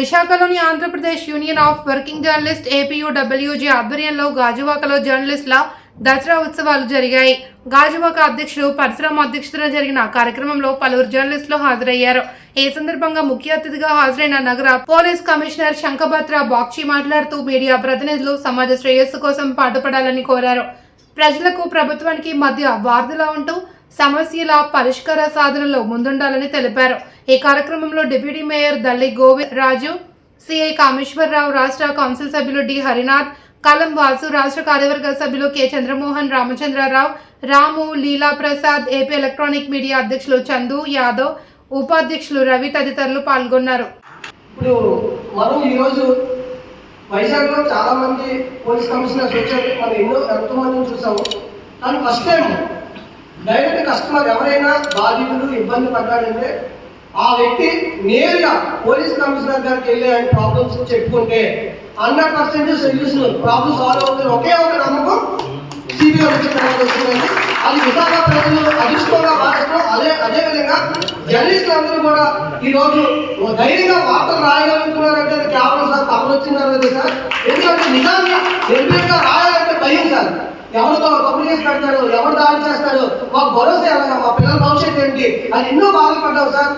విశాఖలోని Andhra Pradesh union of working journalist APUWJ ఆధ్వర్యంలో గాజువాకలో జర్నలిస్టుల దసరా ఉత్సవాలు జరిగాయి. గాజువాక అధ్యక్షుడు పరశురామ అధ్యక్షతన జరిగిన కార్యక్రమంలో పలువురు జర్నలిస్టులు హాజరయ్యారు. ఈ సందర్భంగా ముఖ్య అతిథిగా హాజరైన నగర పోలీస్ కమిషనర్ శంఖభద్ర బాక్షి మాట్లాడుతూ మీడియా ప్రతినిధులు సమాజ శ్రేయస్సు కోసం పాటుపడాలని కోరారు. ప్రజలకు ప్రభుత్వానికి మధ్య వార్తలా ఉంటూ సమస్యల పరిష్కార సాధనలో ముందుండాలని తెలిపారు. ఈ కార్యక్రమంలో deputy mayor Dalli Govind Raju CI Kameswara Rao రాష్ట్ర కౌన్సిల్ సభ్యులు డి. హరినాథ్ కలం వాసు రాష్ట్ర కార్యవర్గ సభ్యులు K. Chandramohan Ramachandra Rao Ramu Leela Prasad AP electronic media అధ్యక్షులు చందు యాదవ్ ఉపాధ్యక్షులు రవి తదితరులు పాల్గొన్నారు. ఇప్పుడు మనం ఈరోజు వైజాగ్లో చాలా మంది పోలీస్ కమిషనర్స్ వచ్చారు. మనం ఎన్నో ఎంతో చూసాము. కానీ ఫస్ట్ టైం డైరెక్ట్ కస్టమర్ ఎవరైనా బాధితులు ఇబ్బంది పడ్డాడంటే ఆ వ్యక్తి నేరుగా పోలీస్ కమిషనర్ గారికి వెళ్ళి ఆయన ప్రాబ్లమ్స్ చెప్పుకుంటే hundred percent solution problem solve అవుతుంది. ఒకే ఒక నమ్మకం సిబిఐ తర్వాత వస్తుందండి అది విశాఖ ప్రజలు అదృష్టంగా భావిస్తాం అదే అదే విధంగా జర్నలిస్టులు అందరూ కూడా ఈ రోజు ధైర్యంగా వార్తలు రాయగలుగుతున్నారంటే అది కేవలం సార్ తమరు వచ్చిన సార్. ఎందుకంటే నిజాన్ని నిర్భయంగా రాయాలి. భయం సార్? ఎవరితో తప్పు చేసి పెడతారు ఎవరు దాడి చేస్తారు? మాకు భరోసా ఎలాగా మా పిల్లల భవిష్యత్తు ఏంటి? అది ఎన్నో బాధపడ్డావు సార్.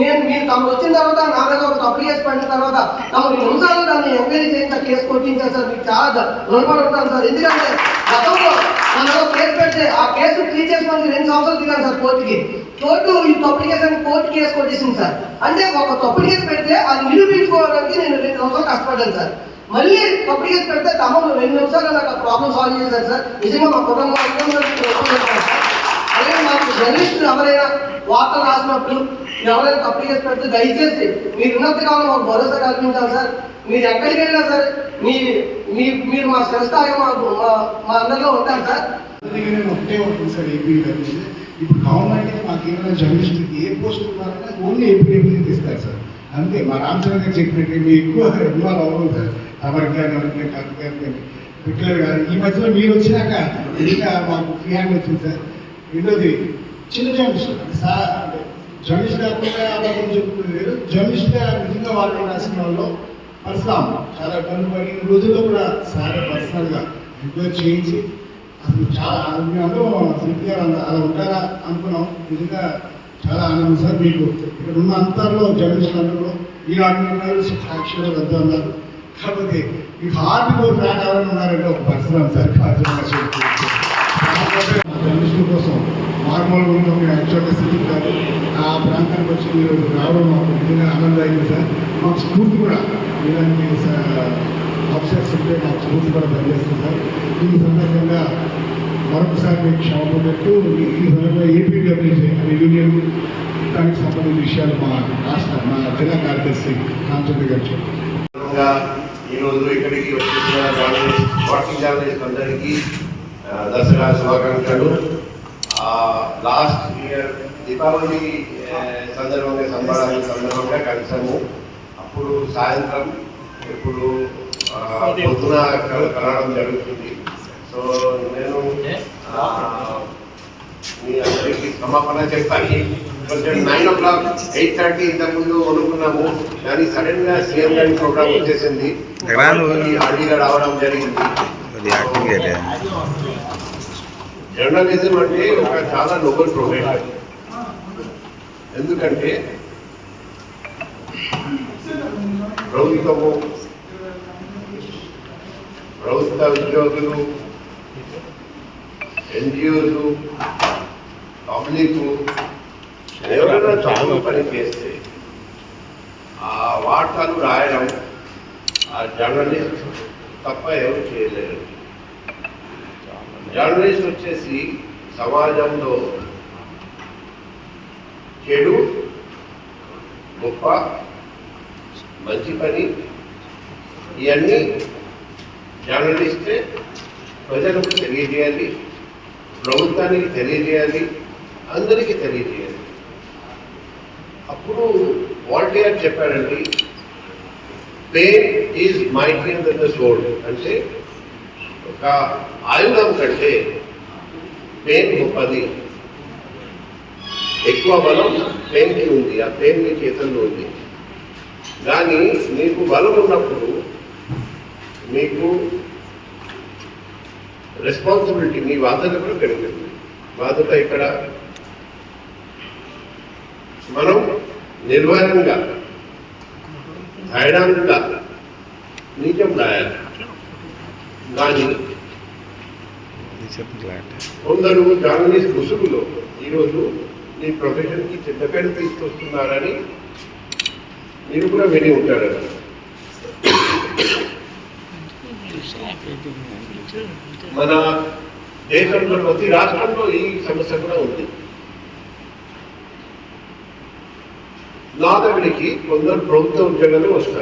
నేను మీరు తమకు వచ్చిన తర్వాత నా మీద ఒక తప్పు చేసి పడిన తర్వాత తమకు నిమిషాలు దాన్ని ఎంక్వైరీ చేయించి కేసు కొట్టించారు సార్. మీకు చాలా రుణపడి ఉంటాను సార్. ఎందుకంటే గతంలో మన కేసు పెడితే ఆ కేసు క్లీన్ చేసుకోవడానికి రెండు సంవత్సరాలు తిరిగాను సార్ కోర్టుకి. కోర్టు ఈ తప్పు కేసు కోర్టు కేసు కొట్టేసింది సార్. అంటే ఒక తప్పు కేసు పెడితే అది నిరూపించుకోవడానికి నేను రెండు సంవత్సరాలు కష్టపడ్డాను సార్. మళ్ళీ పబ్లిక్ పెడితే తమను రెండు నిమిషాలు నాకు ప్రాబ్లం సాల్వ్ చేశారు సార్ నిజంగా మా కుటుంబం అలాగే మాకు జర్నలిస్టులు ఎవరైనా వార్తలు రాసినప్పుడు ఎవరైనా పబ్లిక్ పెడితే దయచేసి మీరు ఉన్నంత కాలం మాకు భరోసా కల్పించాలి సార్ మీరు ఎక్కడికి వెళ్ళినా సరే మీ మీ మీరు మా సంస్థాయి మా మా- అందరిలో ఉంటారు సార్ అందుకనే ఒకటే ఉంటుంది సార్ ఏపీ కలిసి ఇప్పుడు గవర్నమెంట్ మాకు ఏమైనా జర్నలిస్ట్కి ఏ పోస్ట్ ఉన్నారంటే ఓన్లీ ఏపీ ఏపీ సార్ అంతే మా రామచంద్ర గారు చెప్పినట్టు మీరు ఎక్కువ ఇన్వాల్వ్ అవ్వదు సార్ అమర్ గారు ఎవరికి కానీ గారు కానీ గారు ఈ మధ్యలో మీరు వచ్చినాక ఇంకా మాకు ఫ్రీ హ్యాండ్ వచ్చింది సార్. రెండోది చిన్న జర్నలిస్ట్ అంటే సార్ అంటే జర్నలిస్ట్ కాకుండా అబద్ధం చెప్పుకునేది లేదు జర్నలిస్ట్గా నిజంగా వాళ్ళు రాసిన వాళ్ళు పరశురామ్ చాలా ఇబ్బంది పడి ఈ రోజుల్లో కూడా సార్ పర్సనల్గా ఎంక్వైరీ చేయించి అసలు చాలా అందరూ శిల్పి గారు అలా ఉంటారా అనుకున్నాం. నిజంగా చాలా ఆనందం సార్ మీకు. ఇక్కడ ఉన్న అంతర్లో జర్నలిస్టులు అందరూ ఈనాడు ఉన్నారు సాక్షిలో వద్ద ఉన్నారు. కాకపోతే ఈ హార్ట్ కోర్ ఫ్యాన్ ఎవరైనా ఉన్నారంటే ఒక పర్సనల్ సార్ జర్నలిస్టుల కోసం మార్మూల ఉన్న మీరు యాక్చువల్గా సిటీ కాదు. ఆ ప్రాంతానికి వచ్చి మీరు రావడం మాకు నిజంగా ఆనందం అయింది సార్. మాకు స్ఫూర్తి కూడా. ఇలాంటి ఆఫీసర్స్ ఉంటే మాకు స్ఫూర్తి కూడా పనిచేస్తుంది సార్. ఈ సందర్భంగా మరొకసారి మీకు క్షమత పెట్టు ఈ సందర్భంగా ఏపీడబ్ల్యూసీ అనే యూనియన్ దానికి సంబంధించిన విషయాలు మా రాష్ట్ర మా జిల్లా కార్యదర్శి రామచంద్ర గారు చెప్పారు. ఈరోజు ఇక్కడికి వచ్చేసిన జర్నలిస్ట్ వర్కింగ్ జర్నలిస్ట్ అందరికీ దసరా శుభాకాంక్షలు. లాస్ట్ ఇయర్ దీపావళి సందర్భంగా సంబరాల సందర్భంగా కలిసాము. అప్పుడు సాయంత్రం ఇప్పుడు పొద్దున కలవడం జరుగుతుంది. సో నేను మీ అందరికీ క్షమాపణ చెప్పాలి. Nine o'clock eight thirty ఇంతకుముందు అనుకున్నాము. కానీ సడన్గా సీఎం గారి ప్రోగ్రామ్ వచ్చేసింది. అడిగా రావడం జరిగింది. జర్నలిజం అంటే ఒక చాలా నోబెల్ ప్రొఫెషన్ ఎందుకంటే ప్రభుత్వము ప్రభుత్వ ఉద్యోగులు ఎన్జిఓలు పబ్లిక్ ఎవరైనా తప్పులు పని చేస్తే ఆ వార్తలు రాయడం ఆ జర్నలిస్ట్ తప్ప ఎవరు చేయలేరు. జర్నలిస్ట్ వచ్చేసి సమాజంలో చెడు గొప్ప మంచి పని ఇవన్నీ జర్నలిస్టే ప్రజలకు తెలియజేయాలి ప్రభుత్వానికి తెలియజేయాలి అందరికీ తెలియజేయాలి. అప్పుడు వాల్టియర్ చెప్పాడండి pen is mightier than the sword అంటే ఒక ఆయుధం కంటే పెయిన్ గొప్పది. ఎక్కువ బలం పెయిన్కి ఉంది ఆ పెయిన్ మీ చేతుల్లో ఉంది. కానీ మీకు బలం ఉన్నప్పుడు మీకు రెస్పాన్సిబిలిటీ మీ బాధ్యత కూడా పెరుగుతుంది. బాధ్యత ఇక్కడ మనం నిర్వహణగా రాయడానికి నిజం రాయాలి. కానీ కొందరు జర్నలిస్ట్ ముసుగులో ఈరోజు మీ ప్రొఫెషన్కి చెడ్డ పేరు తీసుకొస్తున్నారని మీరు కూడా విని ఉంటారు. మన దేశంలో ప్రతి రాష్ట్రంలో ఈ సమస్య కూడా ఉంది. నా కొందరు ప్రభుత్వ ఉద్యోగాలు వస్తారు